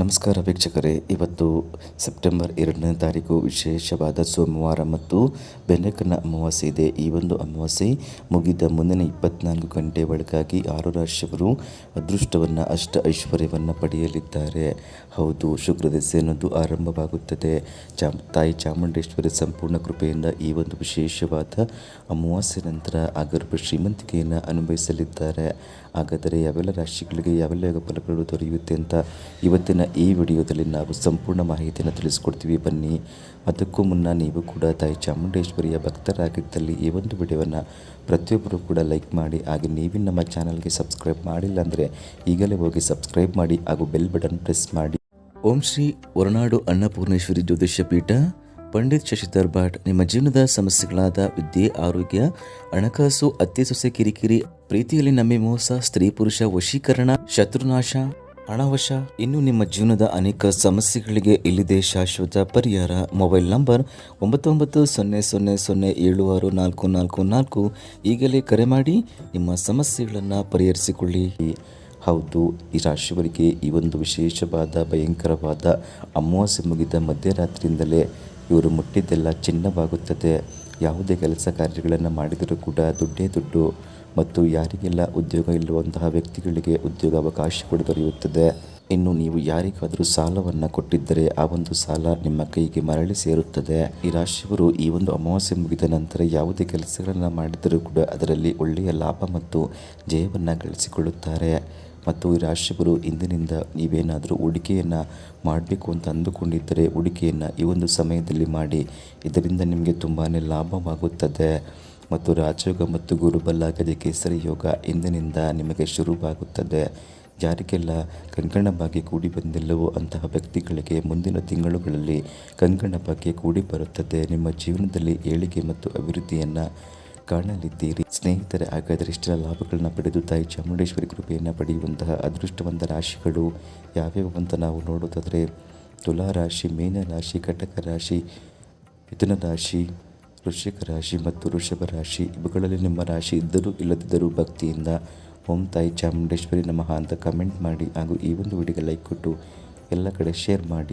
ನಮಸ್ಕಾರ ವೀಕ್ಷಕರೇ. ಇವತ್ತು ಸೆಪ್ಟೆಂಬರ್ ಎರಡನೇ ತಾರೀಕು ವಿಶೇಷವಾದ ಸೋಮವಾರ ಮತ್ತು ಬೆನಕನ ಅಮಾವಾಸ್ಯೆ ಇದೆ. ಈ ಒಂದು ಅಮಾವಾಸ್ಯೆ ಮುಗಿದ ಮುಂದಿನ ಇಪ್ಪತ್ನಾಲ್ಕು ಗಂಟೆ ಒಳಗಾಗಿ ಆರು ರಾಶಿಯವರು ಅದೃಷ್ಟವನ್ನು, ಅಷ್ಟ ಐಶ್ವರ್ಯವನ್ನು ಪಡೆಯಲಿದ್ದಾರೆ. ಹೌದು, ಶುಕ್ರ ದೆಸೆ ಅನ್ನೋದು ಆರಂಭವಾಗುತ್ತದೆ. ಚಾಮ್, ತಾಯಿ ಚಾಮುಂಡೇಶ್ವರಿ ಸಂಪೂರ್ಣ ಕೃಪೆಯಿಂದ ಈ ಒಂದು ವಿಶೇಷವಾದ ಅಮಾವಾಸ್ಯೆ ನಂತರ ಆಗರ್ಭ ಶ್ರೀಮಂತಿಕೆಯನ್ನು ಅನುಭವಿಸಲಿದ್ದಾರೆ. ಹಾಗಾದರೆ ಯಾವೆಲ್ಲ ರಾಶಿಗಳಿಗೆ ಯಾವೆಲ್ಲ ಫಲಗಳು ದೊರೆಯುತ್ತೆ ಅಂತ ಇವತ್ತಿನ ಈ ವಿಡಿಯೋದಲ್ಲಿ ನಾವು ಸಂಪೂರ್ಣ ಮಾಹಿತಿಯನ್ನು ತಿಳಿಸ್ಕೊಡ್ತೀವಿ. ಬನ್ನಿ, ಅದಕ್ಕೂ ಮುನ್ನ ನೀವು ಕೂಡ ತಾಯಿ ಚಾಮುಂಡೇಶ್ವರಿಯ ಭಕ್ತರಾಗಿದ್ದಲ್ಲಿ ಈ ಒಂದು ವಿಡಿಯೋವನ್ನು ಪ್ರತಿಯೊಬ್ಬರು ಕೂಡ ಲೈಕ್ ಮಾಡಿ, ಹಾಗೆ ನೀವು ನಮ್ಮ ಚಾನಲ್ಗೆ ಸಬ್ಸ್ಕ್ರೈಬ್ ಮಾಡಿಲ್ಲ ಅಂದರೆ ಈಗಲೇ ಹೋಗಿ ಸಬ್ಸ್ಕ್ರೈಬ್ ಮಾಡಿ, ಹಾಗೂ ಬೆಲ್ ಬಟನ್ ಪ್ರೆಸ್ ಮಾಡಿ. ಓಂ ಶ್ರೀ ಹೊರನಾಡು ಅನ್ನಪೂರ್ಣೇಶ್ವರಿ ಜ್ಯೋತಿಷ್ಯ ಪೀಠ, ಪಂಡಿತ್ ಶಶಿಧರ್ ಭಾಟ್ ನಿಮ್ಮ ಜೀವನದ ಸಮಸ್ಯೆಗಳಾದ ವಿದ್ಯೆ, ಆರೋಗ್ಯ, ಹಣಕಾಸು ಅತ್ತೆ ಸೊಸೆ ಕಿರಿಕಿರಿ, ಪ್ರೀತಿಯಲ್ಲಿ ನಮ್ಮಿ ಮೋಸ, ಸ್ತ್ರೀ ಪುರುಷ ವಶೀಕರಣ, ಶತ್ರುನಾಶ ಹಣವಶ ಇನ್ನು ನಿಮ್ಮ ಜೀವನದ ಅನೇಕ ಸಮಸ್ಯೆಗಳಿಗೆ ಇಲ್ಲಿದೆ ಶಾಶ್ವತ ಪರಿಹಾರ. ಮೊಬೈಲ್ ನಂಬರ್ ಒಂಬತ್ತು ಒಂಬತ್ತು ಸೊನ್ನೆ ಸೊನ್ನೆ ಸೊನ್ನೆ ಏಳು ಆರು ನಾಲ್ಕು ನಾಲ್ಕು ನಾಲ್ಕು. ಈಗಲೇ ಕರೆ ಮಾಡಿ ನಿಮ್ಮ ಸಮಸ್ಯೆಗಳನ್ನು ಪರಿಹರಿಸಿಕೊಳ್ಳಿ. ಹೌದು, ಈ ರಾಶಿಯವರಿಗೆ ಈ ಒಂದು ವಿಶೇಷವಾದ, ಭಯಂಕರವಾದ ಅಮಾವಾಸ್ಯೆ ಮುಗಿದ ಮಧ್ಯರಾತ್ರಿಯಿಂದಲೇ ಇವರು ಮುಟ್ಟಿದ್ದೆಲ್ಲ ಚಿನ್ನವಾಗುತ್ತದೆ. ಯಾವುದೇ ಕೆಲಸ ಕಾರ್ಯಗಳನ್ನು ಮಾಡಿದರೂ ಕೂಡ ದುಡ್ಡೇ ದುಡ್ಡು. ಮತ್ತು ಯಾರಿಗೆಲ್ಲ ಉದ್ಯೋಗ ಇಲ್ಲುವಂತಹ ವ್ಯಕ್ತಿಗಳಿಗೆ ಉದ್ಯೋಗ ಅವಕಾಶ ಕೂಡ ದೊರೆಯುತ್ತದೆ. ಇನ್ನು ನೀವು ಯಾರಿಗಾದರೂ ಸಾಲವನ್ನು ಕೊಟ್ಟಿದ್ದರೆ ಆ ಒಂದು ಸಾಲ ನಿಮ್ಮ ಕೈಗೆ ಮರಳಿ ಸೇರುತ್ತದೆ. ಈ ರಾಶಿಯವರು ಈ ಒಂದು ಅಮಾವಾಸ್ಯೆ ಮುಗಿದ ನಂತರ ಯಾವುದೇ ಕೆಲಸಗಳನ್ನು ಮಾಡಿದರೂ ಕೂಡ ಅದರಲ್ಲಿ ಒಳ್ಳೆಯ ಲಾಭ ಮತ್ತು ಜಯವನ್ನು ಗಳಿಸಿಕೊಳ್ಳುತ್ತಾರೆ. ಮತ್ತು ಈ ರಾಶಿಯವರು ಇಂದಿನಿಂದ ನೀವೇನಾದರೂ ಹೂಡಿಕೆಯನ್ನು ಮಾಡಬೇಕು ಅಂತ ಅಂದುಕೊಂಡಿದ್ದರೆ ಹೂಡಿಕೆಯನ್ನು ಈ ಒಂದು ಸಮಯದಲ್ಲಿ ಮಾಡಿ, ಇದರಿಂದ ನಿಮಗೆ ತುಂಬಾ ಲಾಭವಾಗುತ್ತದೆ. ಮತ್ತು ರಾಜಯೋಗ ಮತ್ತು ಗುರುಬಲ ಗಜ ಕೇಸರಿ ಯೋಗ ಇಂದಿನಿಂದ ನಿಮಗೆ ಶುರುವಾಗುತ್ತದೆ. ಯಾರಿಗೆಲ್ಲ ಕಂಕಣ ಭಾಗ್ಯ ಕೂಡಿ ಬಂದಿಲ್ಲವೋ ಅಂತಹ ವ್ಯಕ್ತಿಗಳಿಗೆ ಮುಂದಿನ ತಿಂಗಳುಗಳಲ್ಲಿ ಕಂಕಣ ಭಾಗ್ಯ ಕೂಡಿ ಬರುತ್ತದೆ. ನಿಮ್ಮ ಜೀವನದಲ್ಲಿ ಏಳಿಗೆ ಮತ್ತು ಅಭಿವೃದ್ಧಿಯನ್ನು ಕಾಣಲಿದ್ದೀರಿ. ಸ್ನೇಹಿತರೆ ಹಾಗಾದರೆ ಇಷ್ಟೆಲ್ಲ ಲಾಭಗಳನ್ನು ಪಡೆದು ತಾಯಿ ಚಾಮುಂಡೇಶ್ವರಿ ಕೃಪೆಯನ್ನು ಪಡೆಯುವಂತಹ ಅದೃಷ್ಟವಂತ ರಾಶಿಗಳು ಯಾವ್ಯಾವ ಅಂತ ನಾವು ನೋಡೋದಾದರೆ ತುಲಾ ರಾಶಿ ಮೀನ ರಾಶಿ ಕಟಕ ರಾಶಿ ಮಿಥುನ ರಾಶಿ ವೃಶ್ಚಿಕ ರಾಶಿ ಮತ್ತು ವೃಷಭ ರಾಶಿ, ಇವುಗಳಲ್ಲಿ ನಿಮ್ಮ ರಾಶಿ ಇದ್ದರೂ ಇಲ್ಲದಿದ್ದರೂ ಭಕ್ತಿಯಿಂದ. ಓಂ ತಾಯಿ ಚಾಮುಂಡೇಶ್ವರಿ ನಮಃ ಅಂತ ಕಮೆಂಟ್ ಮಾಡಿ ಹಾಗೂ ಈ ಒಂದು ವಿಡಿಯೋಗೆ ಲೈಕ್ ಕೊಟ್ಟು ಎಲ್ಲ ಕಡೆ ಶೇರ್ ಮಾಡಿ.